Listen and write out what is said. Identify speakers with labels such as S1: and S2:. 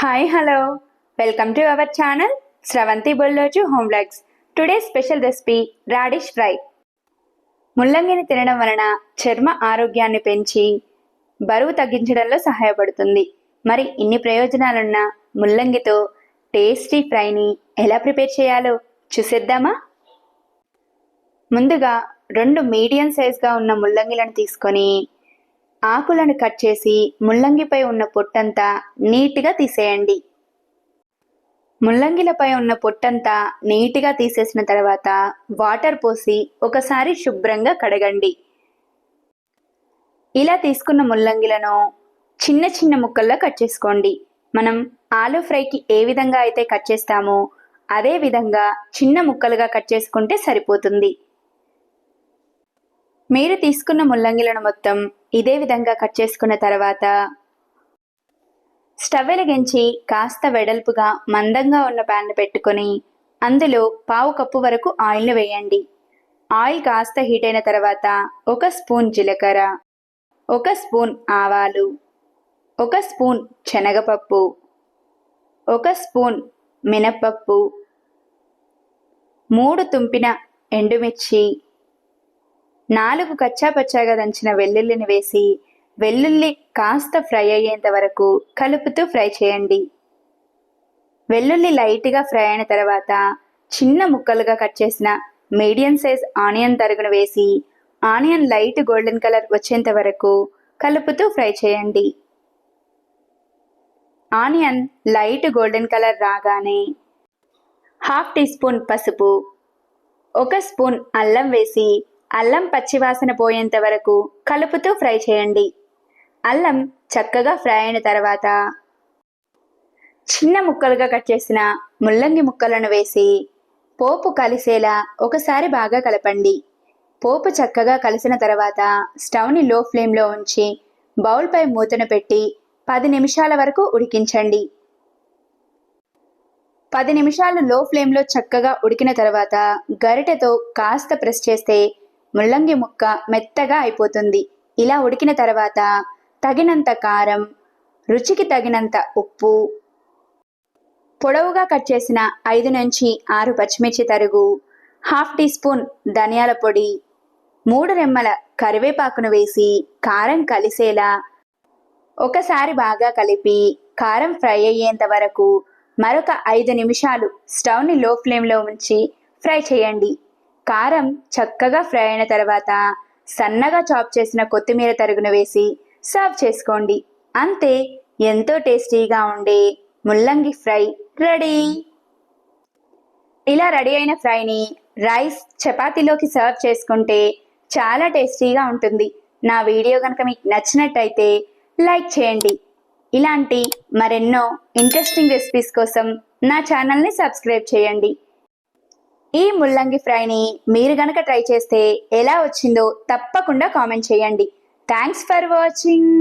S1: Hi hello welcome to our channel Sravanthi Bolloju home blogs today special recipe radish fry ముల్లంగిని తినడం వలన చర్మ ఆరోగ్యాన్ని పెంచి బరువు తగ్గించడంలో సహాయపడుతుంది. మరి ఇన్ని ప్రయోజనాలున్న ముల్లంగితో టేస్టీ ఫ్రైని ఎలా ప్రిపేర్ చేయాలో చూసేద్దామా? ముందుగా రెండు మీడియం సైజ్గా ఉన్న ముల్లంగిలను తీసుకొని ఆకులను కట్ చేసి ముల్లంగిపై ఉన్న పొట్టంతా నీట్గా తీసేయండి. ముల్లంగిలపై ఉన్న పొట్టంతా నీట్గా తీసేసిన తర్వాత వాటర్ పోసి ఒకసారి శుభ్రంగా కడగండి. ఇలా తీసుకున్న ముల్లంగిలను చిన్న చిన్న ముక్కల్లో కట్ చేసుకోండి. మనం ఆలు ఫ్రైకి ఏ విధంగా అయితే కట్ చేస్తామో అదే విధంగా చిన్న ముక్కలుగా కట్ చేసుకుంటే సరిపోతుంది. మీరు తీసుకున్న ముల్లంగిలను మొత్తం ఇదే విధంగా కట్ చేసుకున్న తర్వాత స్టవ్ వెలిగించి కాస్త వెడల్పుగా మందంగా ఉన్న ప్యాన్ పెట్టుకొని అందులో పావు కప్పు వరకు ఆయిల్ని వేయండి. ఆయిల్ కాస్త హీట్ అయిన తర్వాత ఒక స్పూన్ జీలకర్ర ఒక స్పూన్ ఆవాలు ఒక స్పూన్ శనగపప్పు ఒక స్పూన్ మినప్పప్పు మూడు తుంపిన ఎండుమిర్చి నాలుగు కచ్చాపచ్చాగా దంచిన వెల్లుల్లిని వేసి వెల్లుల్లి కాస్త ఫ్రై అయ్యేంత వరకు కలుపుతూ ఫ్రై చేయండి. వెల్లుల్లి లైట్గా ఫ్రై అయిన తర్వాత చిన్న ముక్కలుగా కట్ చేసిన మీడియం సైజ్ ఆనియన్ తరుగును వేసి ఆనియన్ లైట్ గోల్డెన్ కలర్ వచ్చేంత వరకు కలుపుతూ ఫ్రై చేయండి. ఆనియన్ లైట్ గోల్డెన్ కలర్ రాగానే హాఫ్ టీ స్పూన్ పసుపు ఒక స్పూన్ అల్లం వేసి అల్లం పచ్చివాసన పోయేంత వరకు కలుపుతూ ఫ్రై చేయండి. అల్లం చక్కగా ఫ్రై అయిన తర్వాత చిన్న ముక్కలుగా కట్ చేసిన ముల్లంగి ముక్కలను వేసి పోపు కలిసేలా ఒకసారి బాగా కలపండి. పోపు చక్కగా కలిసిన తర్వాత స్టవ్ని లో ఫ్లేమ్లో ఉంచి బౌల్పై మూతను పెట్టి పది నిమిషాల వరకు ఉడికించండి. పది నిమిషాలు లో ఫ్లేమ్లో చక్కగా ఉడికిన తర్వాత గరిటెతో కాస్త ప్రెస్ చేస్తే ముల్లంగి ముక్క మెత్తగా అయిపోతుంది. ఇలా ఉడికిన తర్వాత తగినంత కారం రుచికి తగినంత ఉప్పు పొడవుగా కట్ చేసిన ఐదు నుంచి ఆరు పచ్చిమిర్చి తరుగు హాఫ్ టీ స్పూన్ ధనియాల పొడి మూడు రెమ్మల కరివేపాకును వేసి కారం కలిసేలా ఒకసారి బాగా కలిపి కారం ఫ్రై అయ్యేంత వరకు మరొక ఐదు నిమిషాలు స్టవ్ని లో ఫ్లేమ్లో ఉంచి ఫ్రై చేయండి. కారం చక్కగా ఫ్రై అయిన తర్వాత సన్నగా చాప్ చేసిన కొత్తిమీర తరుగును వేసి సర్వ్ చేసుకోండి. అంతే ఎంతో టేస్టీగా ఉండే ముల్లంగి ఫ్రై రెడీ. ఇలా రెడీ అయిన ఫ్రైని రైస్ చపాతీలోకి సర్వ్ చేసుకుంటే చాలా టేస్టీగా ఉంటుంది. నా వీడియో కనుక మీకు నచ్చినట్టయితే లైక్ చేయండి. ఇలాంటి మరెన్నో ఇంట్రెస్టింగ్ రెసిపీస్ కోసం నా ఛానల్ని సబ్స్క్రైబ్ చేయండి. ఈ ముల్లంగి ఫ్రైని మీరు గనక ట్రై చేస్తే ఎలా వచ్చిందో తప్పకుండా కామెంట్ చేయండి. Thanks for watching.